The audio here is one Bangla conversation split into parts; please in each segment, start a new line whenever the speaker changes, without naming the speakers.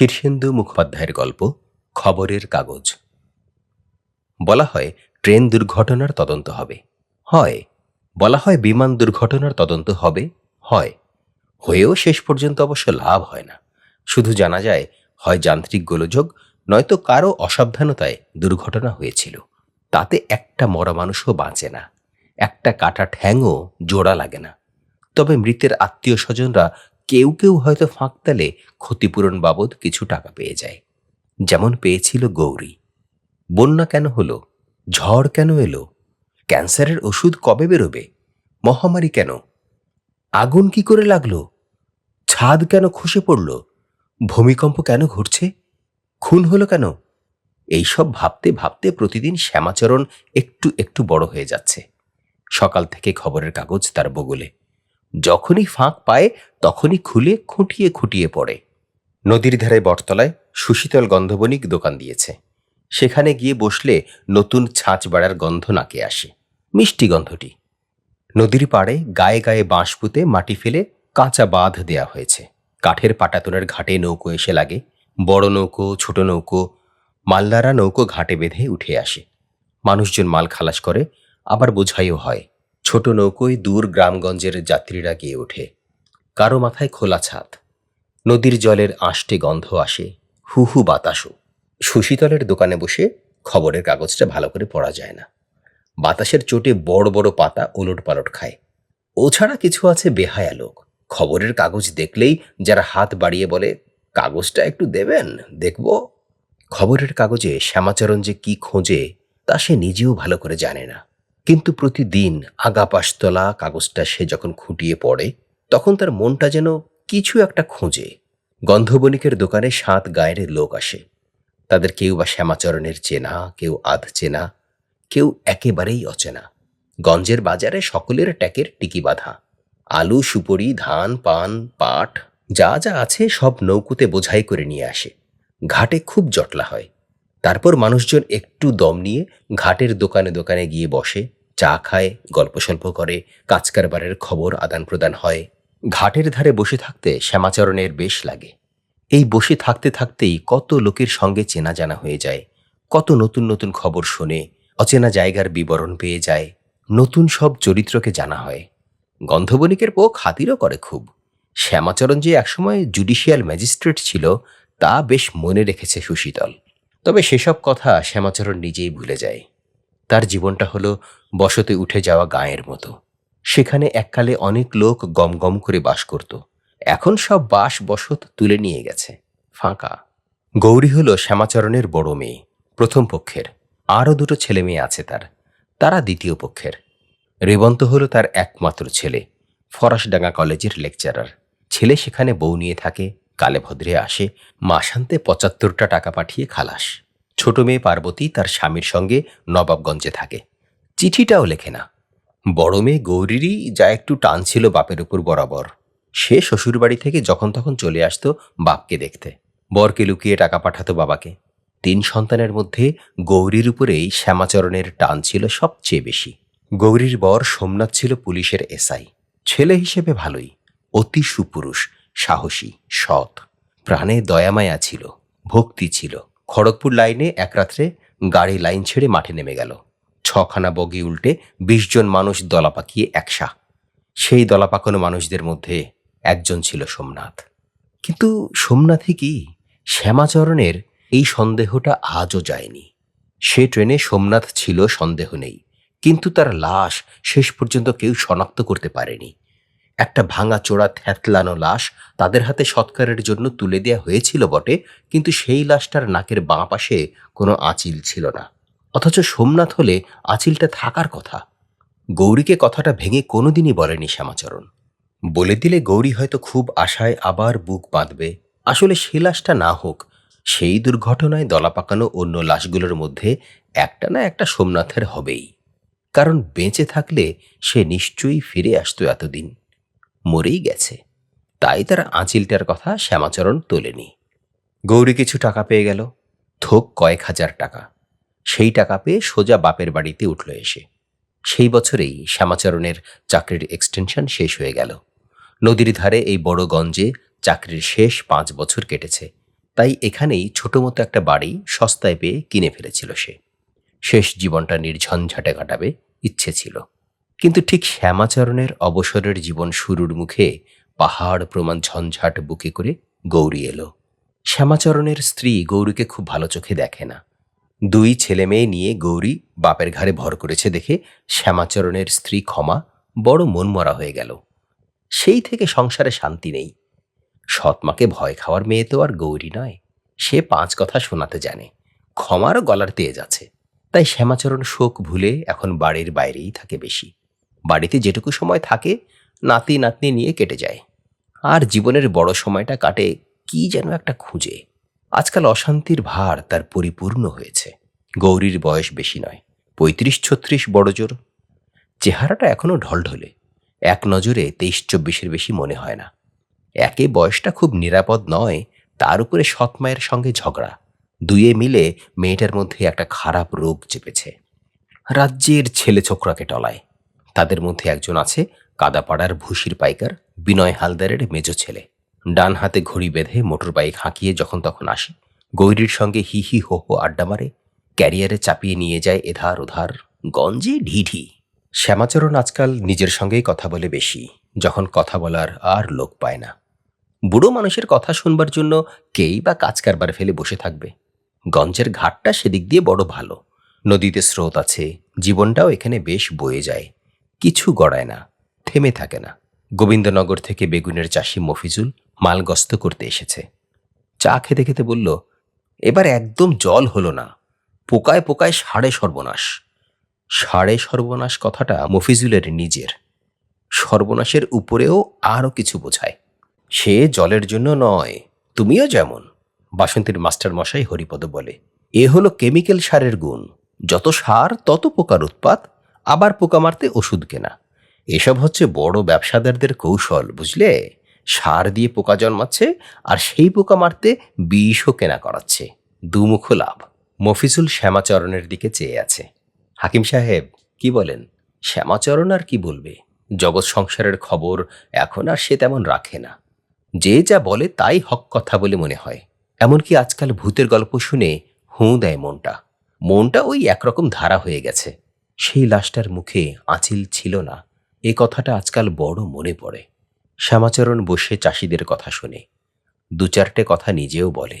শীর্ষেন্দু মুখোপাধ্যায়ের গল্প, খবরের কাগজ। বলা হয়, ট্রেন দুর্ঘটনার তদন্ত হবে। হয়। বলা হয়, বিমান দুর্ঘটনার তদন্ত হবে। হয়। হয়েও শেষ পর্যন্ত অবশ্য লাভ হয় না। শুধু জানা যায়, হয় যান্ত্রিক গোলযোগ, নয়তো কারও অসাবধানতায় দুর্ঘটনা হয়েছিল। তাতে একটা মরা মানুষও বাঁচে না। একটা কাটা ঠ্যাংও জোড়া লাগে না। তবে মৃতের আত্মীয় স্বজনরা কেউ কেউ হয়তো ফাঁক তালে ক্ষতিপূরণ বাবদ কিছু টাকা পেয়ে যায়। যেমন পেয়েছিল গৌরী। বন্যা কেন হলো? ঝড় কেন এলো? ক্যান্সারের ওষুধ কবে বেরোবে? মহামারী কেন? আগুন কি করে লাগল? ছাদ কেন খসে পড়ল? ভূমিকম্প কেন ঘটছে? খুন হলো কেন? এইসব ভাবতে ভাবতে প্রতিদিন শ্যামাচরণ একটু একটু বড় হয়ে যাচ্ছে। সকাল থেকে খবরের কাগজ তার বগলে। যখনই ফাঁক পায়, তখনই খুলে খুঁটিয়ে খুঁটিয়ে পড়ে। নদীর ধারে বটতলায় সুশীতল গন্ধবণিক দোকান দিয়েছে। সেখানে গিয়ে বসলে নতুন ছাঁচ বাড়ার গন্ধ নাকে আসে। মিষ্টি গন্ধটি। নদীর পাড়ে গায়ে গায়ে বাঁশ পুঁতে মাটি ফেলে কাঁচা বাঁধ দেয়া হয়েছে। কাঠের পাটাতনের ঘাটে নৌকো এসে লাগে। বড় নৌকো, ছোট নৌকো, মালদারা নৌকো ঘাটে বেঁধে উঠে আসে। মানুষজন মাল খালাস করে, আবার বোঝাইও হয়। ছোট নৌকোয় দূর গ্রামগঞ্জের যাত্রীরা গিয়ে ওঠে। কারও মাথায় খোলা ছাদ। নদীর জলের আষ্টে গন্ধ আসে। হু হু বাতাসও। সুশীতলের দোকানে বসে খবরের কাগজটা ভালো করে পড়া যায় না। বাতাসের চোটে বড় বড় পাতা ওলট পালট খায়। ও ছাড়া কিছু আছে বেহায়া লোক। খবরের কাগজ দেখলেই যারা হাত বাড়িয়ে বলে, কাগজটা একটু দেবেন, দেখব? খবরের কাগজে শ্যামাচরণ যে কি খোঁজে, তা সে নিজেও ভালো করে জানে না। কিন্তু প্রতিদিন আগাপাশতলা কাগজটা সে যখন খুঁটিয়ে পড়ে, তখন তার মনটা যেন কিছু একটা খোঁজে। গন্ধবণিকের দোকানে সাত গায়ের লোক আসে। তাদের কেউ বা শ্যামাচরণের চেনা, কেউ আধ চেনা, কেউ একেবারেই অচেনা। গঞ্জের বাজারে সকলের ট্যাকের টিকি বাঁধা। আলু, সুপরি, ধান, পান, পাট, যা যা আছে সব নৌকুতে বোঝাই করে নিয়ে আসে। ঘাটে খুব জটলা হয়। তারপর মানুষজন একটু দম নিয়ে ঘাটের দোকানে দোকানে গিয়ে বসে, চা খায়, গল্প সল্প করে কাজকারবারের খবর আদান প্রদান হয়। ঘাটের ধারে বসে থাকতে শ্যামাচরণের বেশ লাগে। এই বসে থাকতে থাকতেই কত লোকের সঙ্গে চেনা জানা হয়ে যায়। কত নতুন নতুন খবর শোনে, অচেনা জায়গার বিবরণ পেয়ে যায়। নতুন সব চরিত্রকে জানা হয়। গন্ধবণিকের পো খাতিরও করে খুব। শ্যামাচরণ যে একসময় জুডিশিয়াল ম্যাজিস্ট্রেট ছিল, তা বেশ মনে রেখেছে সুশীতল। তবে সেসব কথা শ্যামাচরণ নিজেই ভুলে যায়। তার জীবনটা হলো বসতে উঠে যাওয়া গায়ের মতো। সেখানে এককালে অনেক লোক গম গম করে বাস করত। এখন সব বাস, বসত তুলে নিয়ে গেছে। ফাঁকা। গৌরী হলো শ্যামাচরণের বড় মেয়ে, প্রথম পক্ষের। আরও দুটো ছেলে মেয়ে আছে তার। তারা দ্বিতীয় পক্ষের। রেবন্ত হলো তার একমাত্র ছেলে, ফরাসডাঙ্গা কলেজের লেকচারার। ছেলে সেখানে বউ নিয়ে থাকে কালে ভদ্রে আসে মাসান্তে পঁচাত্তরটা টাকা পাঠিয়ে খালাস। ছোট মেয়ে পার্বতী তার স্বামীর সঙ্গে নবাবগঞ্জে থাকে। চিঠিটাও লেখে না। বড় মেয়ে গৌরীরই যা একটু টান ছিল বাপের উপর বরাবর। সে শ্বশুরবাড়ি থেকে যখন তখন চলে আসতো বাপকে দেখতে। বরকে লুকিয়ে টাকা পাঠাতো বাবাকে। তিন সন্তানের মধ্যে গৌরীর উপরেই শ্যামাচরণের টান ছিল সবচেয়ে বেশি। গৌরীর বর সোমনাথ ছিল পুলিশের এসআই। ছেলে হিসেবে ভালোই। অতি সুপুরুষ। সাহসী, সৎ। প্রাণে দয়ামায়া ছিল, ভক্তি ছিল। খড়গপুর লাইনে এক রাত্রে গাড়ি লাইন ছেড়ে মাঠে নেমে গেল। ছখানা বগি উল্টে বিশ জন মানুষ দলা পাকিয়ে একসা। সেই দলা পাকানো মানুষদের মধ্যে একজন ছিল সোমনাথ। কিন্তু সোমনাথে কি শ্যামাচরণের এই সন্দেহটা আজও যায়নি? সে ট্রেনে সোমনাথ ছিল, সন্দেহ নেই। কিন্তু তার লাশ শেষ পর্যন্ত কেউ শনাক্ত করতে পারেনি। একটা ভাঙা চোরা থ্যাতলানো লাশ তাদের হাতে সৎকারের জন্য তুলে দেয়া হয়েছিল বটে, কিন্তু সেই লাশটার নাকের বাঁ পাশে কোনো আঁচিল ছিল না। অথচ সোমনাথ হলে আঁচিলটা থাকার কথা। গৌরীকে কথাটা ভেঙে কোনোদিনই বলেনি শ্যামাচরণ। বলে দিলে গৌরী হয়তো খুব আশায় আবার বুক বাঁধবে। আসলে সে লাশটা না হোক, সেই দুর্ঘটনায় দলা পাকানো অন্য লাশগুলোর মধ্যে একটা না একটা সোমনাথের হবেই। কারণ বেঁচে থাকলে সে নিশ্চয়ই ফিরে আসতো এতদিন। মরেই গেছে। তাই তার আঁচিলটার কথা শ্যামাচরণ তোলেনি। গৌরী কিছু টাকা পেয়ে গেল। থোক কয়েক হাজার টাকা। সেই টাকা পেয়ে সোজা বাপের বাড়িতে উঠল এসে। সেই বছরেই শ্যামাচরণের চাকরির এক্সটেনশন শেষ হয়ে গেল। নদীর ধারে এই বড় গঞ্জে চাকরির শেষ পাঁচ বছর কেটেছে। তাই এখানেই ছোট মতো একটা বাড়ি সস্তায় পেয়ে কিনে ফেলেছিল সে। শেষ জীবনটা নির্ঝঞ্ঝাটে কাটাবে ইচ্ছে ছিল। কিন্তু ঠিক শ্যামাচরণের অবসরের জীবন শুরুর মুখে পাহাড় প্রমাণ ঝঞ্ঝাট বুকে করে গৌরী এলো। শ্যামাচরণের স্ত্রী গৌরীকে খুব ভালো চোখে দেখে না। দুই ছেলে মেয়ে নিয়ে গৌরী বাপের ঘাড়ে ভর করেছে দেখে শ্যামাচরণের স্ত্রী ক্ষমা বড় মনমরা হয়ে গেল। সেই থেকে সংসারে শান্তি নেই। সৎমাকে ভয় খাওয়ার মেয়ে তো আর গৌরী নয়। সে পাঁচ কথা শোনাতে জানে। ক্ষমারও গলার তেজ আছে। তাই শ্যামাচরণ শোক ভুলে এখন বাড়ির বাইরেই থাকে বেশি। বাড়িতে যেটুকু সময় থাকে, নাতি নাতনি নিয়ে কেটে যায়। আর জীবনের বড় সময়টা কাটে কি যেন একটা খুঁজে। আজকাল অশান্তির ভার তার পরিপূর্ণ হয়েছে। গৌরীর বয়স বেশি নয়, পঁয়ত্রিশ ছত্রিশ বড়জোর চেহারাটা এখনও ঢলঢলে, এক নজরে তেইশ চব্বিশের বেশি মনে হয় না। একে বয়সটা খুব নিরাপদ নয়, তার উপরে সৎ মায়ের সঙ্গে ঝগড়া। দুয়ে মিলে মেয়েটার মধ্যে একটা খারাপ রোগ চেপেছে। রাজ্যের ছেলে ছোকরাকে টলায়। তাদের মধ্যে একজন আছে কাদাপাড়ার ভুসির পাইকার, বিনয় হালদারের মেজ ছেলে। ডান হাতে ঘড়ি বেঁধে মোটর বাইক হাঁকিয়ে যখন তখন আসে, গৌরীর সঙ্গে হি হি হো হো আড্ডা মারে, ক্যারিয়ারে চাপিয়ে নিয়ে যায় এধার ওধার, গঞ্জে ঢিঢি শ্যামাচরণ আজকাল নিজের সঙ্গেই কথা বলে বেশি, যখন কথা বলার আর লোক পায় না। বুড়ো মানুষের কথা শুনবার জন্য কেই বা কাজ কারবার ফেলে বসে থাকবে। গঞ্জের ঘাটটা সেদিক দিয়ে বড় ভালো। নদীতে স্রোত আছে, জীবনটাও এখানে বেশ বয়ে যায়। কিছু গড়ায় না, থেমে থাকে না। গোবিন্দনগর থেকে বেগুনের চাষি মফিজুল মালগস্ত করতে এসেছে। চা খেতে খেতে বলল, এবার একদম জল হলো না, পোকায় পোকায় সাড়ে সর্বনাশ। সাড়ে সর্বনাশ কথাটা মফিজুলের নিজের। সর্বনাশের উপরেও আরও কিছু বোঝায়। সে জলের জন্য নয়, তুমিও যেমন, বাসন্তীর মাস্টার মশাই হরিপদ বলে। এ হলো কেমিক্যাল সারের গুণ, যত সার তত পোকার উৎপাত আবার পোকা মারতে ওষুধ কেনা। এসব হচ্ছে বড় ব্যবসাদারদের কৌশল, বুঝলে? সার দিয়ে পোকা জন্মাচ্ছে আর সেই পোকা মারতে বিষও কেনা করাচ্ছে। দুমুখ লাভ। মফিজুল শ্যামাচরণের দিকে চেয়ে আছে। হাকিম সাহেব, কি বলেন? শ্যামাচরণ আর কি বলবে? জগৎ সংসারের খবর এখন আর সে তেমন রাখে না। যে যা বলে তাই হক কথা বলে মনে হয়। এমনকি আজকাল ভূতের গল্প শুনে হুঁ দেয় মনটা। মনটা ওই একরকম ধারা হয়ে গেছে। সেই লাশটার মুখে আঁচিল ছিল না। এ কথাটা আজকাল বড় মনে পড়ে। শ্যামাচরণ বসে চাষিদের কথা শুনে। দু চারটে কথা নিজেও বলে।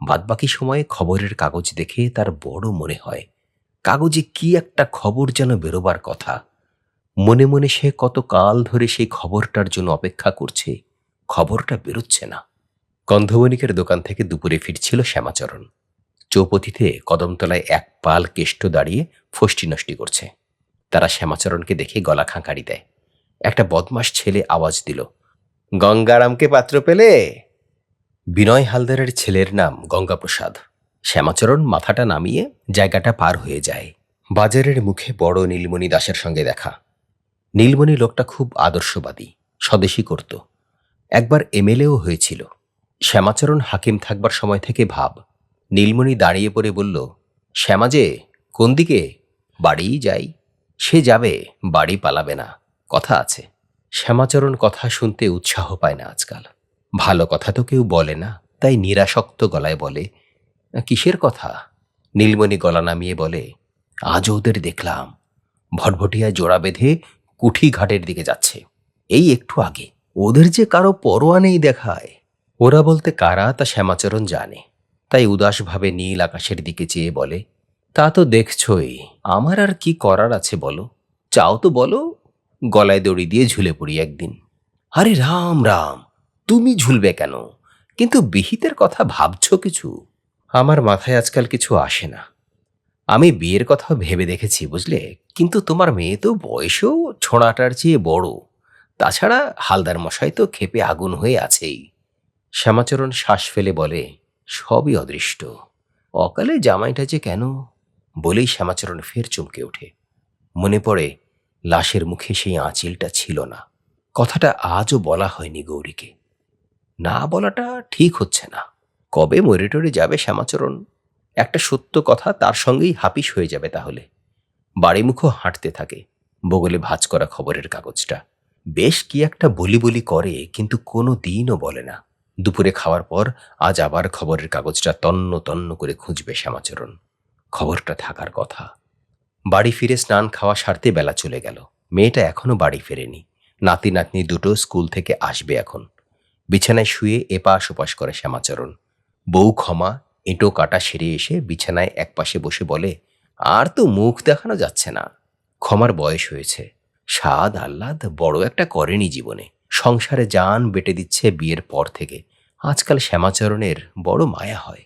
বাদবাকি সময়ে খবরের কাগজ দেখে তার বড় মনে হয়, কাগজে কি একটা খবর যেন বেরোবার কথা। মনে মনে সে কত কাল ধরে সেই খবরটার জন্য অপেক্ষা করছে, খবরটা বেরোচ্ছে না। গন্ধবণিকের দোকান থেকে দুপুরে ফিরছিল শ্যামাচরণ। চৌপথিতে কদমতলায় এক পাল কেষ্ট দাঁড়িয়ে ফষ্টি নষ্টি করছে। তারা শ্যামাচরণকে দেখে গলা খাঁকারি দেয়। একটা বদমাস ছেলে আওয়াজ দিল, গঙ্গারামকে পাত্র পেলে? বিনয় হালদারের ছেলের নাম গঙ্গাপ্রসাদ। শ্যামাচরণ মাথাটা নামিয়ে জায়গাটা পার হয়ে যায়। বাজারের মুখে বড় নীলমণি দাসের সঙ্গে দেখা। নীলমণি লোকটা খুব আদর্শবাদী, স্বদেশী করত। একবার এমএলএও হয়েছিল। শ্যামাচরণ হাকিম থাকবার সময় থেকে ভাব নীলমণি দাঁড়িয়ে পড়ে বলল শ্যামাজে কোন দিকে? বাড়িই যাই। সে যাবে, বাড়ি পালাবে না। কথা আছে। শ্যামাচরণ কথা শুনতে উৎসাহ পায় না আজকাল। ভালো কথা তো কেউ বলে না, তাই নিরাসক্ত গলায় বলে, কিসের কথা? নীলমণি গলা নামিয়ে বলে, আজও ওদের দেখলাম। ভটভটিয়া জোড়া বেঁধে কুঠি ঘাটের দিকে যাচ্ছে। এই একটু আগে। ওদের যে কারও পরোয়া নেই দেখায়। ওরা বলতে কারা তা শ্যামাচরণ জানে। তাই উদাসভাবে নীল আকাশের দিকে চেয়ে বলে, তা তো দেখছই, আমার আর কি করার আছে বলো? চাও তো বলো, গলায় দড়ি দিয়ে ঝুলে পড়ি একদিন। আরে রাম রাম, তুমি ঝুলবে কেন? কিন্তু বিহিতের কথা ভাবছ কিছু? আমার মাথায় আজকাল কিছু আসে না। আমি বিয়ের কথা ভেবে দেখেছি, বুঝলে? কিন্তু তোমার মেয়ে তো বয়সেও ছোঁড়াটার চেয়ে বড়। তাছাড়া হালদার মশাই তো ক্ষেপে আগুন হয়ে আছেই। শ্যামাচরণ শ্বাস ফেলে বলে সবই অদৃষ্ট। অকালে জামাইটা যে কেন? বলেই শ্যামাচরণ ফের চমকে ওঠে। মনে পড়ে, লাশের মুখে সেই আঁচিলটা ছিল না। কথাটা আজও বলা হয়নি গৌরীকে। না বলাটা ঠিক হচ্ছে না। কবে মরে টরে যাবে শ্যামাচরণ? একটা সত্য কথা তার সঙ্গেই হাপিস হয়ে যাবে তাহলে। বাড়িমুখো হাঁটতে থাকে, বগলে ভাঁজ করা খবরের কাগজটা। বেশ কি একটা বলি বলি করে, কিন্তু কোনো দিনও বলে না। দুপুরে খাওয়ার পর আজ আবার খবরের কাগজটা তন্ন তন্ন করে খুঁজবে শ্যামাচরণ। খবরটা থাকার কথা। বাড়ি ফিরে স্নান খাওয়া সারতে বেলা চলে গেল। মেয়েটা এখনও বাড়ি ফেরেনি। নাতি নাতনি দুটো স্কুল থেকে আসবে এখন। বিছানায় শুয়ে এপাশ ওপাশ করে শ্যামাচরণ। বউ ক্ষমা, এঁটো কাটা সেরে এসে বিছানায় একপাশে বসে বলে, আর তো মুখ দেখানো যাচ্ছে না। ক্ষমার বয়স হয়েছে। স্বাদ আহ্লাদ বড় একটা করেনি জীবনে। সংসারে জান বেটে দিচ্ছে বিয়ের পর থেকে। আজকাল শ্যামাচরণের বড় মায়া হয়।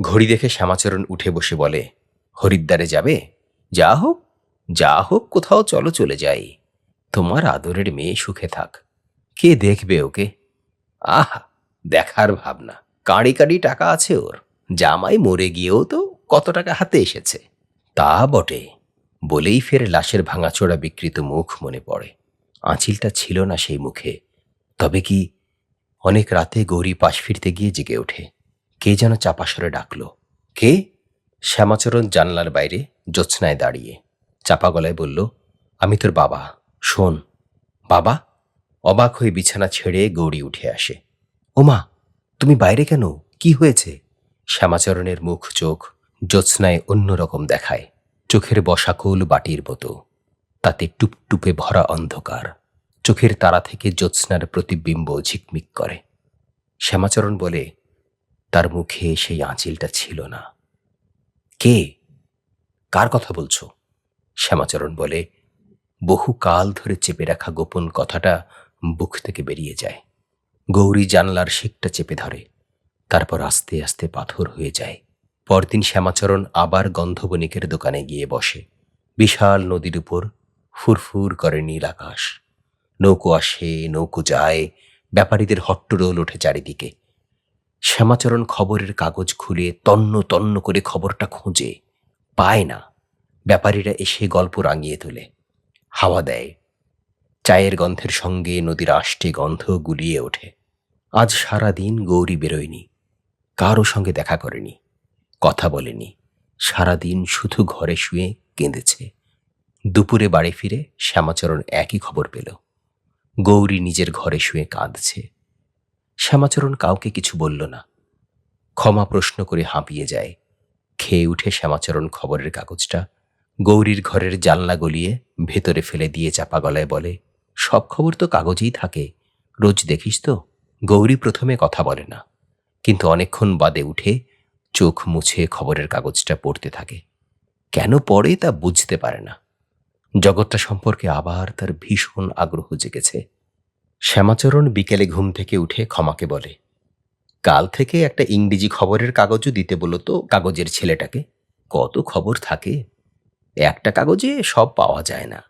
ঘড়ি দেখে শ্যামাচরণ উঠে বসে বলে, হরিদ্বারে যাবে? যা হোক যা হোক, কোথাও চলো চলে যাই। তোমার আদরের মেয়ে সুখে থাক। কে দেখবে ওকে? আহা, দেখার ভাবনা। কাঁড়ি কাঁড়ি টাকা আছে ওর। জামাই মরে গিয়েও তো কত টাকা হাতে এসেছে। তা বটে। বলেই ফের লাশের ভাঙাচোরা বিকৃত মুখ মনে পড়ে। আঁচিলটা ছিল না সেই মুখে। তবে কি অনেক রাতে গৌরী পাশ ফিরতে গিয়ে জেগে ওঠে। কে যেন চাপাসরে ডাকলো। কে? শ্যামাচরণ জানলার বাইরে জ্যোৎস্নায় দাঁড়িয়ে চাপা গলায় বলল, আমি তোর বাবা। শোন, বাবা? অবাক হয়ে বিছানা ছেড়ে গৌরী উঠে আসে। ওমা, তুমি বাইরে কেন? কি হয়েছে? শ্যামাচরণের মুখ চোখ জ্যোৎস্নায় অন্যরকম দেখায়। চোখের বসাকুল বাটির মতো। তাতে টুপটুপে ভরা অন্ধকার। চোখের তারা থেকে জ্যোৎস্নার প্রতিবিম্ব ঝিকমিক করে। শ্যামাচরণ বলে, তার মুখে সেই আঁচিলটা ছিল না। কে? কার কথা বলছো? শ্যামাচরণ বলে, বহু কাল ধরে চেপে রাখা গোপন কথাটা বুক থেকে বেরিয়ে যায়। গৌরী জানলার শেকটা চেপে ধরে, তারপর আস্তে আস্তে পাথর হয়ে যায়। পরদিন শ্যামাচরণ আবার গন্ধবণিকের দোকানে গিয়ে বসে। বিশাল নদীর উপর ফুরফুর করে নীল আকাশ। নৌকো আসে, নৌকো যায়, ব্যাপারীদের হট্টরোল ওঠে চারিদিকে। শ্যামাচরণ খবরের কাগজ খুলে তন্ন তন্ন করে খবরটা খোঁজে, পায় না। ব্যাপারীরা এসে গল্প রাঙিয়ে তোলে। হাওয়া দেয়। চায়ের গন্ধের সঙ্গে নদীর আষ্টে গন্ধ গুলিয়ে ওঠে। আজ সারা দিন গৌরী বেরোয়নি। কারও সঙ্গে দেখা করেনি। কথা বলেনি। সারাদিন শুধু ঘরে শুয়ে কেঁদেছে। দুপুরে বাড়ি ফিরে শ্যামাচরণ একই খবর পেল। গৌরী নিজের ঘরে শুয়ে কাঁদছে। শ্যামাচরণ কাউকে কিছু বলল না। ক্ষমা প্রশ্ন করে হাঁপিয়ে যায়। খেয়ে উঠে শ্যামাচরণ খবরের কাগজটা গৌরীর ঘরের জানলা গলিয়ে ভেতরে ফেলে দিয়ে চাপা গলায় বলে, সব খবর তো কাগজেই থাকে। রোজ দেখিস তো, গৌরী প্রথমে কথা বলে না। কিন্তু অনেকক্ষণ বাদে উঠে চোখ মুছে খবরের কাগজটা পড়তে থাকে। কেন পড়ে তা বুঝতে পারে না। জগৎটা সম্পর্কে আবার তার ভীষণ আগ্রহ জেগেছে। শ্যামাচরণ বিকেলে ঘুম থেকে উঠে ক্ষমাকে বলে, কাল থেকে একটা ইংরেজি খবরের কাগজও দিতে বলো তো কাগজের ছেলেটাকে। কত খবর থাকে? একটা কাগজে সব পাওয়া যায় না।